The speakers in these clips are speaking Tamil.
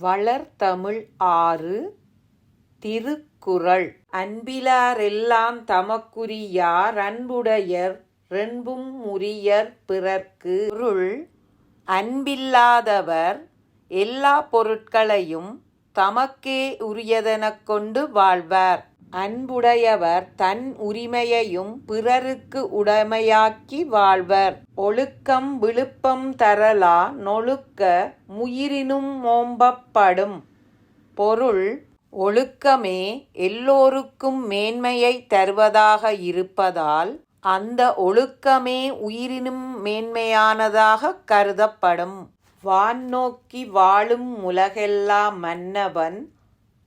வளர்தமிழ் ஆறு திருக்குறள். அன்பிலாரெல்லாம் தமக்குரியார் அன்புடையர் ரென்பும் உரியர் பிறர்க்கு பொருள். அன்பில்லாதவர் எல்லா பொருட்களையும் தமக்கே உரியதெனக் கொண்டு வாழ்வார். அன்புடையவர் தன் உரிமையையும் பிறருக்கு உடைமையாக்கி வாழ்வர். ஒழுக்கம் விழுப்பம் தரலா நொழுக்க முயிரினும் மோம்பப்படும். பொருள் ஒழுக்கமே எல்லோருக்கும் மேன்மையை தருவதாக இருப்பதால் அந்த ஒழுக்கமே உயிரினும் மேன்மையானதாக கருதப்படும். வான் நோக்கி வாழும் உலகெல்லாம் மன்னவன்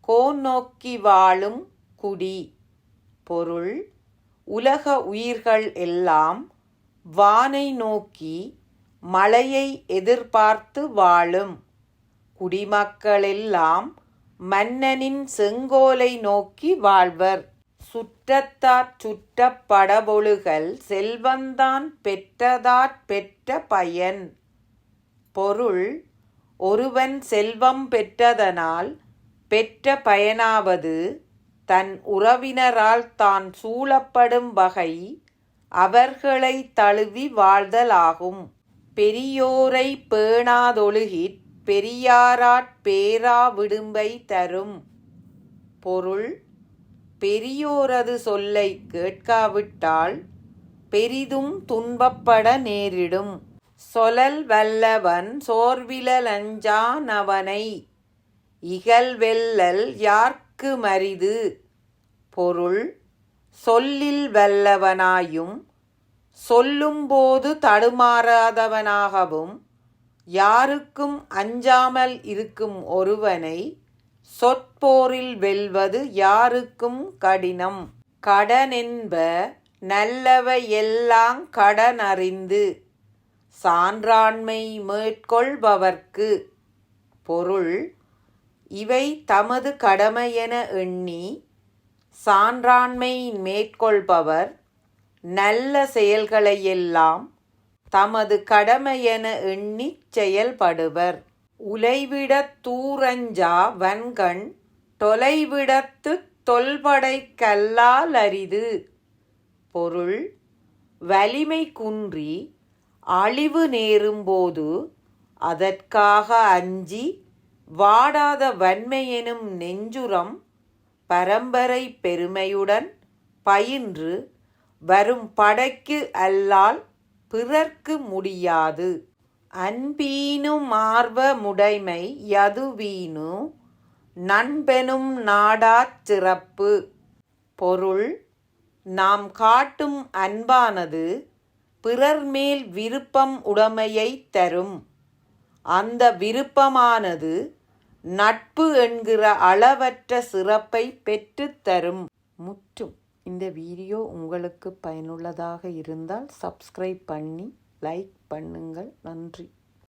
கோ நோக்கி வாழும் குடி பொருள் உலக உயிர்கள் எல்லாம் வானை நோக்கி மழையை எதிர்பார்த்து வாழும். குடிமக்களெல்லாம் மன்னனின் செங்கோலை நோக்கி வாழ்வர். சுற்றத்தாற் சுற்றப்படபொழுகல் செல்வந்தான் பெற்றதாற் பெற்ற பயன். பொருள் ஒருவன் செல்வம் பெற்றதனால் பெற்ற பயனாவது தன் உறவினரால் தான் சூழப்படும் வகை அவர்களை தழுவி வாழ்தலாகும். பெரியோரை பேணாதொழுகிற் பெரியாராற் பேரா விடும்பை தரும். பொருள் பெரியோரது சொல்லை கேட்காவிட்டால் பெரிதும் துன்பப்பட நேரிடும். சொலல் வல்லவன் சோர்விலஞ்சா இகழ்வெல்லல் யார்க்கு மரிது பொருள் சொல்லில் வல்லவனாயும் சொல்லும்போது தடுமாறாதவனாகவும் யாருக்கும் அஞ்சாமல் இருக்கும் ஒருவனை சொற்போரில் வெல்வது யாருக்கும் கடினம். கடனென்ப நல்லவையெல்லாங் கடனறிந்து சான்றாண்மை மேற்கொள்பவர்க்கு பொருள் இவை தமது கடமையென எண்ணி சான்றாண்மை மேற்கொள்பவர் நல்ல செயல்களையெல்லாம் தமது கடமையென எண்ணிச் செயல்படுவர். உலைவிடத் தூரஞ்சா வன்கண் தொலைவிடத்துத் தொல்படைக் கல்லாலரிது பொருள் வலிமை குன்றி அழிவு நேரும்போது அதற்காக அஞ்சி வாடாத வன்மையெனும் நெஞ்சுரம் பரம்பரை பெருமையுடன் பயின்று வரும் படைக்கு அல்லால் பிறர்க்கு முடியாது. அன்பீனு மார்வ முடைமை யதுவீனு நண்பெனும் நாடாச் சிறப்பு. பொருள் நாம் காட்டும் அன்பானது பிறர் மேல் விருப்பம் உடைமையைத் தரும். அந்த விருப்பமானது நட்பு என்கிற அளவற்ற சிறப்பை பெற்றுத்தரும் முற்றும். இந்த வீடியோ உங்களுக்கு பயனுள்ளதாக இருந்தால் சப்ஸ்கிரைப் பண்ணி லைக் பண்ணுங்கள். நன்றி.